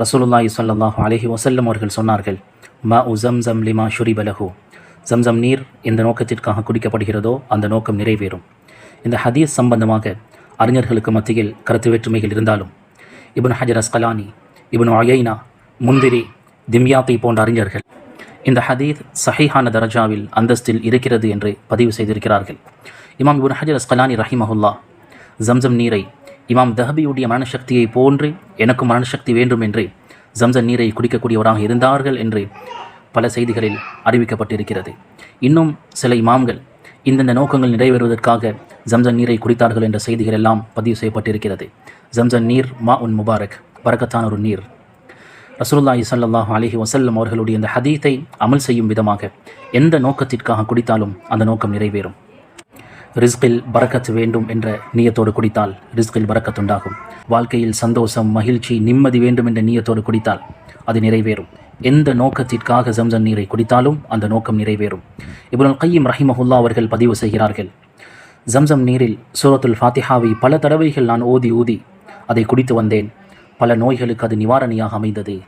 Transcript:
ரசூலுல்லாஹி ஸல்லல்லாஹு அலஹி வசல்லம் அவர்கள் சொன்னார்கள் மா உ ஜம் லிமா ஷுரிபலஹு ஜம்சம் நீர் எந்த நோக்கத்திற்காக குடிக்கப்படுகிறதோ அந்த நோக்கம் நிறைவேறும். இந்த ஹதீஸ் சம்பந்தமாக அறிஞர்களுக்கு மத்தியில் கருத்து வேற்றுமைகள் இருந்தாலும் இபன் ஹஜர் அஸ்கலானி இபன் அயைனா முந்திரி திம்யாத்தை போன்ற அறிஞர்கள் இந்த ஹதீத் சஹிஹான தரஜாவில் அந்தஸ்தில் இருக்கிறது என்று பதிவு செய்திருக்கிறார்கள். இமாம் இபன் ஹஜர் அஸ்கலானி ரஹிமஹுல்லா ஜம்சம் நீரை இமாம் தஹபியுடைய மரணசக்தியை போன்று எனக்கும் மரணசக்தி வேண்டும் என்று ஜம்சன் நீரை குடிக்கக்கூடியவராக இருந்தார்கள் என்று பல செய்திகளில் அறிவிக்கப்பட்டிருக்கிறது. இன்னும் சில இமாம்கள் இந்தந்த நோக்கங்கள் நிறைவேறுவதற்காக ஜம்சன் நீரை குடித்தார்கள் என்ற செய்திகள் எல்லாம் பதிவு செய்யப்பட்டிருக்கிறது. ஜம்சன் நீர் மா உன் முபாரக் பறக்கத்தான ஒரு நீர். ரசூல்லாஹி சல்லாஹ் அலைஹி வசல்லம் அவர்களுடைய இந்த ஹதீத்தை அமல் செய்யும் விதமாக எந்த நோக்கத்திற்காக குடித்தாலும் அந்த நோக்கம் நிறைவேறும். ரிஸ்கில் பரக்கத் வேண்டும் என்ற நீயத்தோடு குடித்தால் ரிஸ்கில் பரக்கத் உண்டாகும் வாழ்க்கையில் சந்தோஷம் மகிழ்ச்சி நிம்மதி வேண்டும் என்ற நீயத்தோடு குடித்தால் அது நிறைவேறும். எந்த நோக்கத்திற்காக ஜம்சன் நீரை குடித்தாலும் அந்த நோக்கம் நிறைவேறும். இவர்கள் கையம் ரஹிமஹுல்லா அவர்கள் பதிவு செய்கிறார்கள் ஜம்சம் நீரில் சூரத்துல் ஃபாத்திஹாவை பல தடவைகள் நான் ஓதி ஊதி அதை குடித்து வந்தேன். பல நோய்களுக்கு அது நிவாரணியாக அமைந்தது.